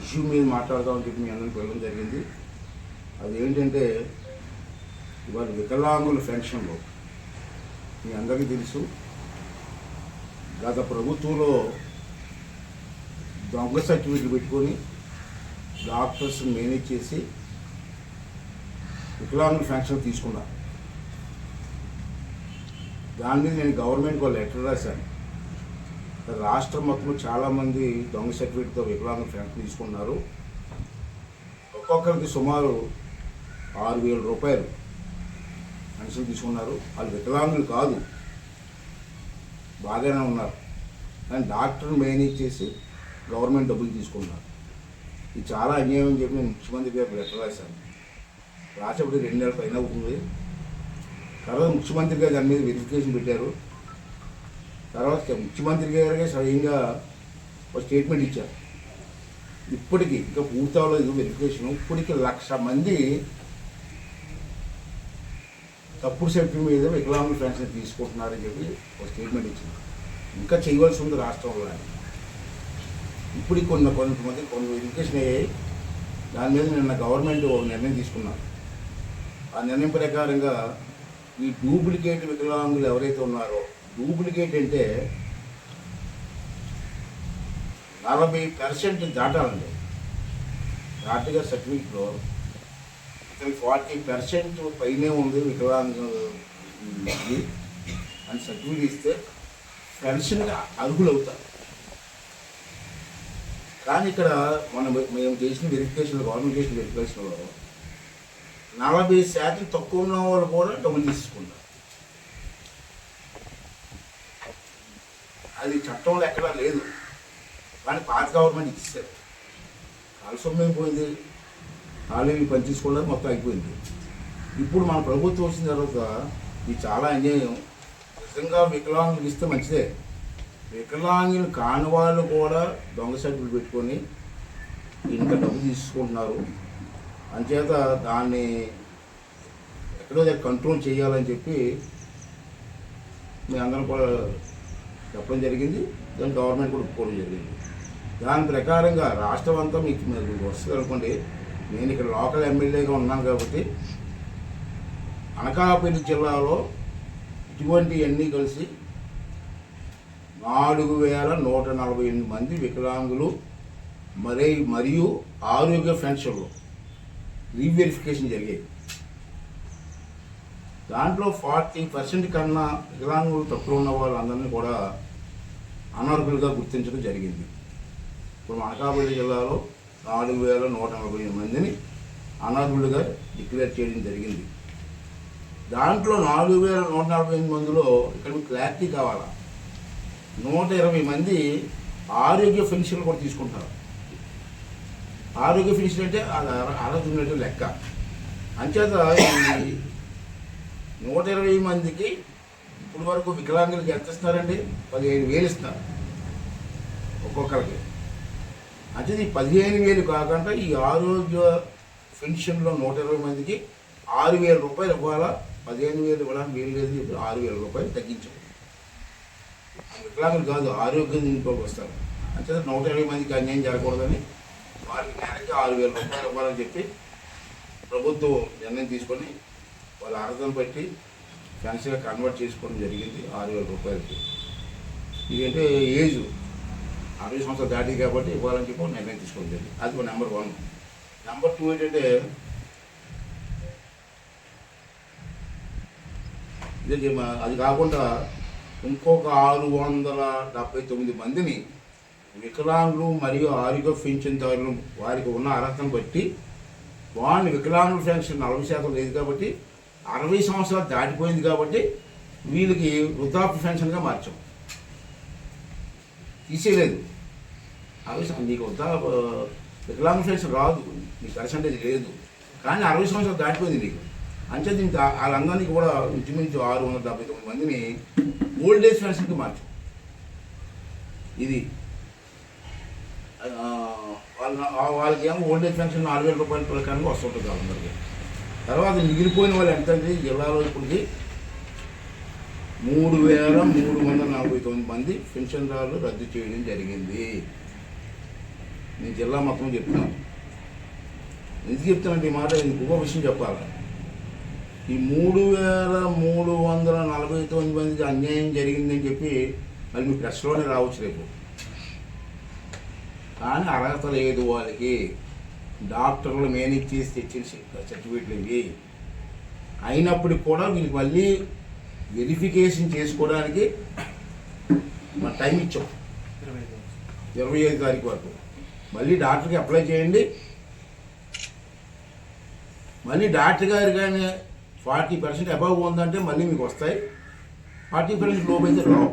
Issue మీద మాట్లాడదామని చెప్పి మీ అందరికి వెళ్ళడం జరిగింది. అది ఏంటంటే ఇవాళ వికలాంగుల పెన్షన్లో మీ అందరికీ తెలుసు. గత ప్రభుత్వంలో దొంగ సర్టిఫికెట్లు పెట్టుకొని డాక్టర్స్ మేనేజ్ చేసి వికలాంగుల పెన్షన్ తీసుకున్నారు దాని మీద నేను గవర్నమెంట్కి ఒక లెటర్ రాశాను. రాష్ట్రం మొత్తం చాలామంది దొంగ సర్టిఫికేట్తో వికలాంగ పెన్షన్ తీసుకున్నారు. ఒక్కొక్కరికి సుమారు ఆరు వేల రూపాయలు మనుషులు తీసుకున్నారు. వాళ్ళు వికలాంగులు కాదు. బాగానే ఉన్నారు. కానీ డాక్టర్ని మేనేజ్ చేసి గవర్నమెంట్ డబ్బులు తీసుకున్నారు. ఇది చాలా అన్యాయం అని చెప్పి నేను ముఖ్యమంత్రి గారికి లెటర్ రాశాను. రాసేప్పుడు రెండు నెలల పైన అవుతుంది. తర్వాత ముఖ్యమంత్రి గారు దాని మీద వెరిఫికేషన్ పెట్టారు. తర్వాత ముఖ్యమంత్రి గారికే స్వయంగా ఒక స్టేట్మెంట్ ఇచ్చారు. ఇప్పటికి ఇంకా పూర్తి అవ్వలేదు వెరిఫికేషన్ ఇప్పటికి లక్ష మంది తప్పుడు సెట్ మీద వికలాంగుల పెన్షన్ తీసుకుంటున్నారని చెప్పి ఒక స్టేట్మెంట్ ఇచ్చింది. ఇంకా చేయవలసి ఉంది రాష్ట్రంలో అని ఇప్పుడు కొన్ని కొంతమంది కొన్ని వెరిఫికేషన్ అయ్యాయి. దాని మీద నిన్న గవర్నమెంట్ ఒక నిర్ణయం తీసుకున్నారు. ఆ నిర్ణయం ప్రకారంగా ఈ డూప్లికేట్ వికలాంగులు ఎవరైతే ఉన్నారో డూప్లికేట్ అంటే నలభై పర్సెంట్ దాటాలండి. దాటిగా సర్టిఫికెట్లో ఇతనికి ఫార్టీ పర్సెంట్ పైనే ఉంది వికలాంగు అని సర్టిఫికెట్ ఇస్తే పెన్షన్గా అర్హులు అవుతారు. కానీ ఇక్కడ మనం మేము చేసిన వెరిఫికేషన్ గవర్నమెంట్ చేసిన వెరిఫికేషన్లో నలభై శాతం తక్కువ ఉన్న వాళ్ళు కూడా డబ్బులు తీసుకుంటారు. అది చట్టంలో ఎక్కడా లేదు. కానీ పాత గవర్నమెంట్ ఇచ్చేసారు కాలుష్యం సొమ్ము పోయింది. పని తీసుకోవడం మొత్తం అయిపోయింది. ఇప్పుడు మన ప్రభుత్వం వచ్చిన తర్వాత ఇది చాలా అన్యాయం. నిజంగా వికలాంగులకు ఇస్తే మంచిదే. వికలాంగులు కాని వాళ్ళు కూడా దొంగ సర్టిఫికెట్ పెట్టుకొని ఇంత డబ్బు తీసుకుంటున్నారు. అంచేత దాన్ని ఎక్కడో కంట్రోల్ చేయాలని చెప్పి మీ అందరం కూడా చెప్పడం జరిగింది. దాని గవర్నమెంట్ కూడా ఒప్పుకోవడం జరిగింది. దాని ప్రకారంగా రాష్ట్రం అంతా మీకు మీరు వస్తుంది అనుకోండి. నేను ఇక్కడ లోకల్ ఎమ్మెల్యేగా ఉన్నాను కాబట్టి అనకాపల్లి జిల్లాలో ఇటువంటి అన్నీ కలిసి నాలుగు వేల నూట నలభై ఎనిమిది మంది వికలాంగులు మరి మరియు ఆరోగ్య పెన్షన్లు రీవెరిఫికేషన్ జరిగాయి. దాంట్లో ఫార్టీ పర్సెంట్ కన్నా వికలాంగులు తక్కువ ఉన్న వాళ్ళందరినీ కూడా అనర్హులుగా గుర్తించడం జరిగింది. ఇప్పుడు అనకాపల్లి జిల్లాలో నాలుగు వేల నూట నలభై మందిని అనర్హులుగా డిక్లేర్ చేయడం జరిగింది. దాంట్లో నాలుగు వేల నూట నలభై ఎనిమిది మందిలో ఇక్కడ క్లారిటీ కావాలా? నూట ఇరవై మంది ఆరోగ్య పెన్షన్లు కూడా తీసుకుంటారు. ఆరోగ్య పెన్షన్ అంటే అది అర- అర్హత లెక్క. అంచేత నూట ఇరవై మందికి ఇప్పుడు వరకు వికలాంగులకి ఎంత ఇస్తారండి పదిహేను వేలు ఇస్తారు ఒక్కొక్కరికి. అంటే ఈ పదిహేను వేలు కాకుండా ఈ ఆరోగ్య పెన్షన్లో నూట ఇరవై మందికి ఆరు వేల రూపాయలు ఇవ్వాలా? పదిహేను వేలు ఇవ్వడానికి వీలు లేదు ఇప్పుడు ఆరు వేల రూపాయలు తగ్గించాం వికలాంగులు కాదు ఆరోగ్యం దీంట్లోకి వస్తారు. అంటే నూట ఇరవై మందికి అన్యాయం జరగకూడదని వారికి నెలకి ఆరు వేల రూపాయలు ఇవ్వాలని చెప్పి ప్రభుత్వం నిర్ణయం తీసుకొని వాళ్ళ అర్హతను బట్టి ఫ్యాన్సీగా కన్వర్ట్ చేసుకోవడం జరిగింది ఆరు వేల రూపాయలకి. ఇదంటే ఏజ్? అరవై సంవత్సరాలు దాటి కాబట్టి ఇవ్వాలని చెప్పి నిర్ణయం తీసుకోవడం జరిగింది. అది నెంబర్ వన్. నెంబర్ టూ ఏంటంటే ఇదే అది కాకుండా ఇంకొక ఆరు వందల డెబ్బై తొమ్మిది మందిని వికలాంగులు మరియు ఆరోగ్య పెన్షన్దారులు వారికి ఉన్న అర్హతను బట్టి వాడిని వికలాంగుల పెన్షన్ నలభై శాతం లేదు కాబట్టి అరవై సంవత్సరాలు దాటిపోయింది కాబట్టి వీళ్ళకి వృద్ధాప్య పెన్షన్గా మార్చాం. తీసేయలేదు. అరవై నీకు వృద్ధా వికలాంగ పెన్షన్ రాదు నీ పర్సంటేజ్ లేదు. కానీ అరవై సంవత్సరాలు దాటిపోయింది నీకు. అంతే దీనికి వాళ్ళందరినీ కూడా ఇంచుమించు ఆరు వందల డెబ్బై తొమ్మిది మందిని ఓల్డ్ ఏజ్ పెన్షన్కి మార్చాం. ఇది. వాళ్ళ వాళ్ళకి ఏమో ఓల్డ్ ఏజ్ పెన్షన్ నాలుగు వేల రూపాయల ప్రకారంగా వస్తుంటుంది వాళ్ళందరికీ. తర్వాత మిగిలిపోయిన వాళ్ళు ఎంత జిల్లాలో ఇప్పటికి మూడు వేల మూడు వందల నలభై తొమ్మిది మంది పెన్షన్దారులు రద్దు చేయడం జరిగింది. నేను జిల్లా మొత్తం చెప్తున్నాను. ఎందుకు చెప్తానంటే ఈ మాట ఇంకొక విషయం చెప్పాలి. ఈ మూడు వేల మూడు వందల నలభై తొమ్మిది మందికి అన్యాయం జరిగిందని చెప్పి మళ్ళీ మీ ప్రెస్లోనే రావచ్చు రేపు. కానీ అర్హత లేదు వాళ్ళకి. డాక్టర్లు మేనేజ్ చేసి తెచ్చిన సర్టిఫికేట్లు ఇవి అయినప్పటికి కూడా వీళ్ళకి మళ్ళీ వెరిఫికేషన్ చేసుకోవడానికి మన టైం ఇచ్చాం. ఇరవై ఐదు తారీఖు వరకు. మళ్ళీ డాక్టర్కి అప్లై చేయండి. మళ్ళీ డాక్టర్ గారు కానీ ఫార్టీ పర్సెంట్ అబవ్ ఉందంటే మళ్ళీ మీకు వస్తాయి. ఫార్టీ పర్సెంట్ లోపు అయితే రావు.